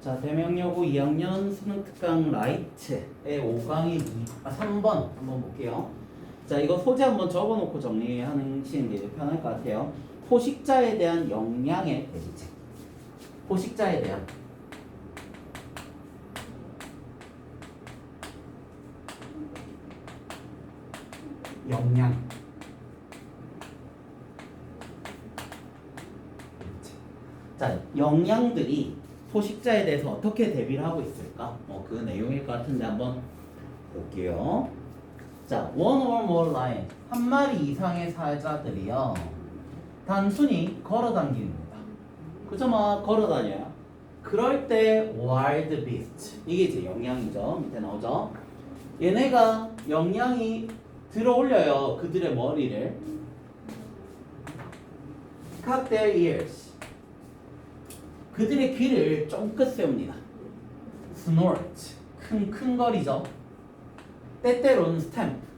자, 대명여고 2학년 수능 특강 라이트의 5강이 아, 3번 한번 볼게요. 자, 이거 소재 한번 적어놓고 정리하는 게 편할 것 같아요. 포식자에 대한 영양의 대비책. 포식자에 대한 영양. 자, 영양들이 포식자에 대해서 어떻게 대비를 하고 있을까? 뭐그 내용일 것 같은데 한번 볼게요. 자, one or more lion 한 마리 이상의 사자들이요. 단순히 걸어 다닙니다. 그죠? 막 걸어 다녀요. 그럴 때 wild beast 이게 이제 영양이죠. 밑에 나오죠. 얘네가 영양이 들어 올려요. 그들의 머리를. cock their ears. 그들의 귀를 쫑긋 세웁니다. snort. 킁킁거리죠. 때때로는 스탬프.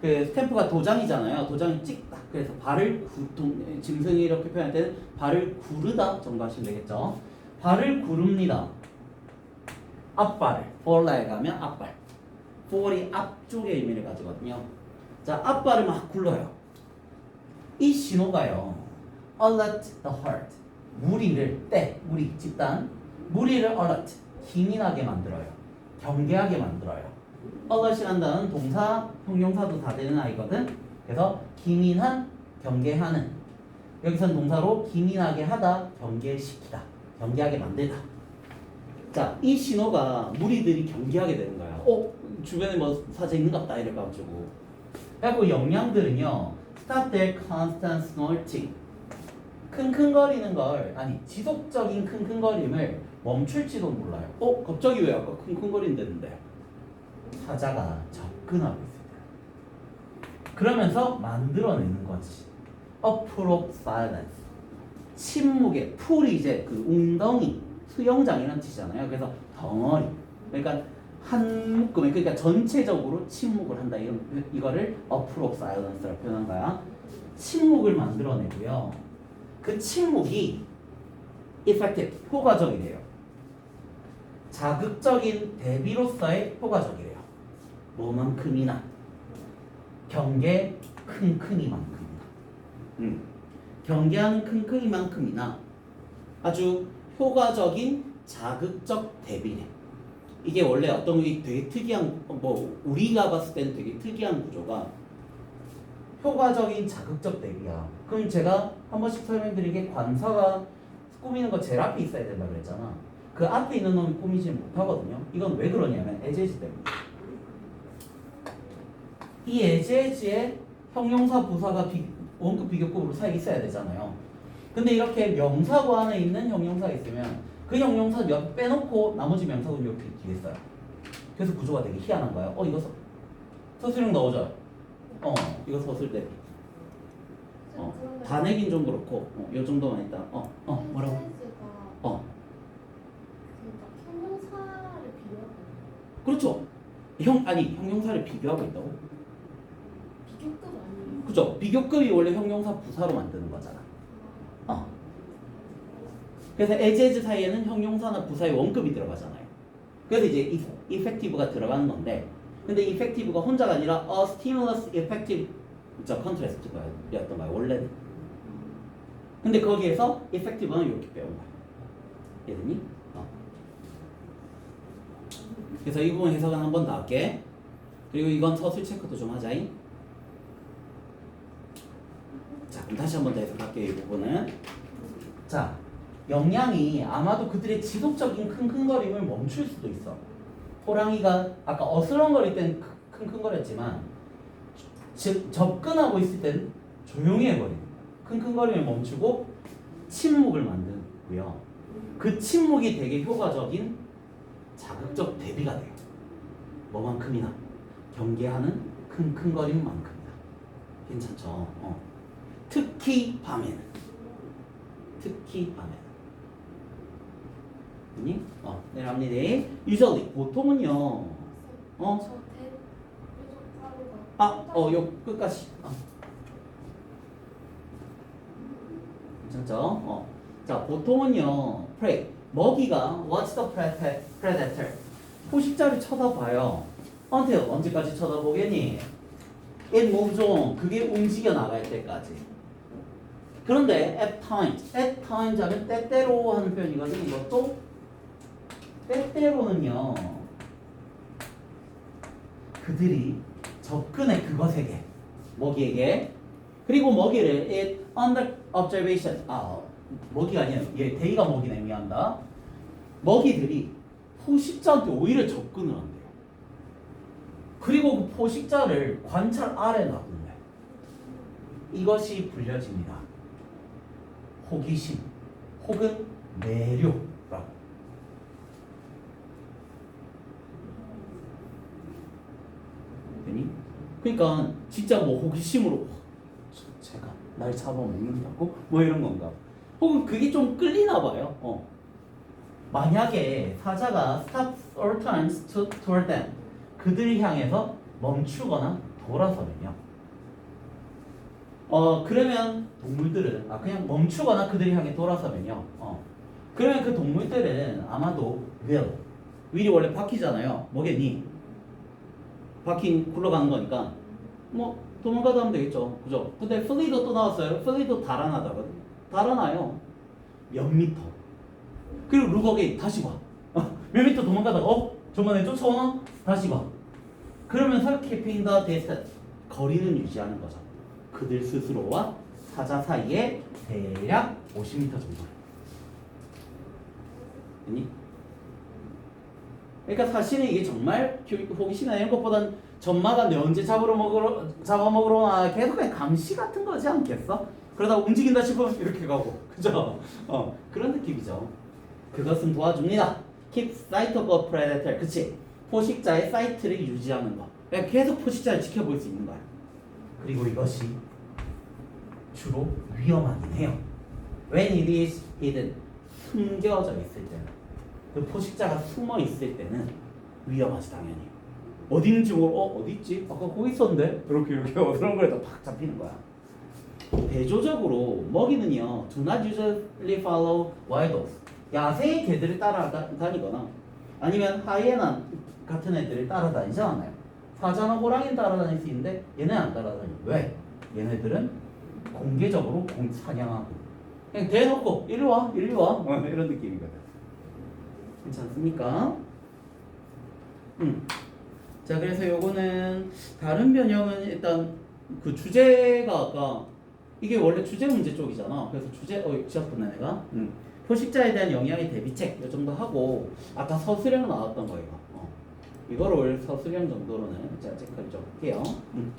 그 스탬프가 도장이잖아요. 도장을 찍다. 그래서 발을 구, 동, 짐승이 이렇게 표현할 때는 발을 구르다 정도 하시면 되겠죠. 발을 구릅니다. 앞발을. for라에 가면 앞발. for이 앞쪽의 의미를 가지거든요. 자, 앞발을 막 굴러요. 이 신호가요. alert the heart. 무리를 때, 무리 집단, 무리를 alert 기민하게 만들어요. 경계하게 만들어요. alert이란 단어는 동사, 형용사도 다 되는 아이거든. 그래서 기민한, 경계하는. 여기선 동사로 기민하게 하다, 경계시키다, 경계하게 만들다. 자, 이 신호가 무리들이 경계하게 되는 거야. 어, 주변에 뭐 사자 있는갑다 이래가지고. 그리고 영양들은요, stop their constant snorting. 킁킁거리는 걸 아니 지속적인 킁킁거림을 멈출지도 몰라요. 어 갑자기 왜 아까 킁킁거린다는데 사자가 접근하고 있을 때 그러면서 만들어내는 거지. uproar silence 침묵의 풀이 이제 그 웅덩이 수영장이라는 뜻이잖아요. 그래서 덩어리 그러니까 한 묶음에 그러니까 전체적으로 침묵을 한다 이런 이거를 uproar silence라고 표현한 거야. 침묵을 만들어내고요. 그 침묵이 effective, 효과적이래요. 자극적인 대비로서의 효과적이래요. 뭐만큼이나 경계 킁킁이만큼이나 음. 경계하는 킁킁이만큼이나 아주 효과적인 자극적 대비래. 이게 원래 어떤 게 되게 특이한 뭐 우리가 봤을 때는 되게 특이한 구조가 효과적인 자극적 대비야. 그럼 제가 한 번씩 설명드린 게 관사가 꾸미는 거 제일 앞에 있어야 된다 그랬잖아. 그 앞에 있는 놈이 꾸미지 못하거든요. 이건 왜 그러냐면 에제지 때문에. 이 에제지에 형용사 부사가 비, 원급 비교급으로 사이 있어야 되잖아요. 근데 이렇게 명사구 안에 있는 형용사가 있으면 그 형용사 몇 빼놓고 나머지 명사구 이렇게 뒤에 써요. 그래서 구조가 되게 희한한 거예요. 어 이거 서, 서술형 넣어줘요. 어 이거 서술 대비. 어, 다 내긴 좀 그렇고 어, 요 정도만 있다. 어, 어, 뭐라고? 어, 그렇죠. 형 아니 형용사를 비교하고 있다고? 비교급 아니에요? 그죠? 비교급이 원래 형용사 부사로 만드는 거잖아. 어. 그래서 에제즈 사이에는 형용사나 부사의 원급이 들어가잖아요. 그래서 이제 effective가 들어가는 건데, 근데 effective가 혼자가 아니라 a stimulus effective 저 컨트레스트였던 거야 원래는. 근데 거기에서 effective는 이렇게 빼온 거야. 이해되니? 어. 그래서 이 부분 해석은 한 번 더 할게. 그리고 이건 서술 체크도 좀 하자잉. 자, 그럼 다시 한 번 더 해석할게요, 이 부분은. 자, 영양이 아마도 그들의 지속적인 킁킁거림을 멈출 수도 있어. 호랑이가 아까 어슬렁거릴 땐 킁킁거렸지만 즉 접근하고 있을 땐 조용히 해버리는 킁킁거림을 멈추고 침묵을 만들고요. 그 침묵이 되게 효과적인 자극적 대비가 돼요. 뭐만큼이나 경계하는 킁킁거림만큼이나 괜찮죠? 어. 특히 밤에는 특히 밤에는 니? 어, 내려갑니다. usually 보통은요. 어? 아, 어, 요 끝까지. 어. 괜찮죠? 어. 자, 보통은요. pray 먹이가 what's the predator? 포식자를 쳐다봐요. until 언제까지 쳐다보겠니? it moves on. 그게 움직여 나갈 때까지. 그런데 at times, at times 하면 때때로 하는 표현이거든요. 이것도 때때로는요. 그들이 접근해 그것에게 먹이에게 그리고 먹이를 it under observation. 아 먹이가 아니에요. 얘 대의가 먹이네. 미안다. 먹이들이 포식자한테 오히려 접근을 한대요. 그리고 그 포식자를 관찰 아래 놔둔대. 이것이 불려집니다. 호기심 혹은 매료라고 되니? 그러니까 진짜 뭐 호기심으로 저- 제가 날 잡아먹는다고 뭐 이런 건가? 혹은 그게 좀 끌리나 봐요. 어. 만약에 사자가 stops or turns to, toward them 그들을 향해서 멈추거나 돌아서면요. 어 그러면 동물들은 아 그냥 멈추거나 그들을 향해 돌아서면요. 어 그러면 그 동물들은 아마도 will will이 원래 바퀴잖아요. 뭐겠니? 바퀴 굴러가는 거니까 뭐 도망가다 하면 되겠죠. 그죠? 근데 플리도 또 나왔어요. 플리도 달아나다거든. 달아나요. 몇 미터. 그리고 루거게 다시 봐. 몇 미터 도망가다가 어? 저번에 쫓아오나? 다시 봐. 그러면서 the distance. 거리는 유지하는 거죠. 그들 스스로와 사자 사이에 대략 50m 정도. 됐니? 그러니까 사실은 이게 정말 호기심이나 이런 것보단 전마다 내 언제 잡으러 먹으러 잡아먹으러 계속 그냥 감시 같은 거지 않겠어? 그러다 움직인다 싶으면 이렇게 가고 그죠? 어 그런 느낌이죠. 그것은 도와줍니다. Keep sight of a predator. 그치? 포식자의 사이트를 유지하는 거. 그러니까 계속 포식자를 지켜볼 수 있는 거야. 그리고 이것이 주로 위험하긴 해요. When it is hidden. 숨겨져 있을 때는. 그 포식자가 숨어 있을 때는 위험하지 당연히. 어디 있는지 모르고 어 어디 있지? 아까 거기 있었는데 이렇게 이렇게 그런 거에다 팍 잡히는 거야. 대조적으로 먹이는요 do not usually follow wild 야생의 개들을 따라다니거나 아니면 하이에나 같은 애들을 따라다니지 않아요. 사자나 호랑이는 따라다닐 수 있는데 얘는 안 따라다녀. 왜? 얘네들은 공개적으로 공 사냥하고 그냥 대놓고 이리 와 이리 와 어, 이런 느낌이거든. 괜찮습니까? 음. 자 그래서 요거는 다른 변형은 일단 그 주제가 아까 이게 원래 주제 문제 쪽이잖아. 그래서 주제 어 시작 보내 내가 음. 포식자에 대한 영향의 대비책 이 정도 하고 아까 서술형 나왔던 거 이거 어. 이거를 서술형 정도로는 제가 체크를 좀 할게요. 음.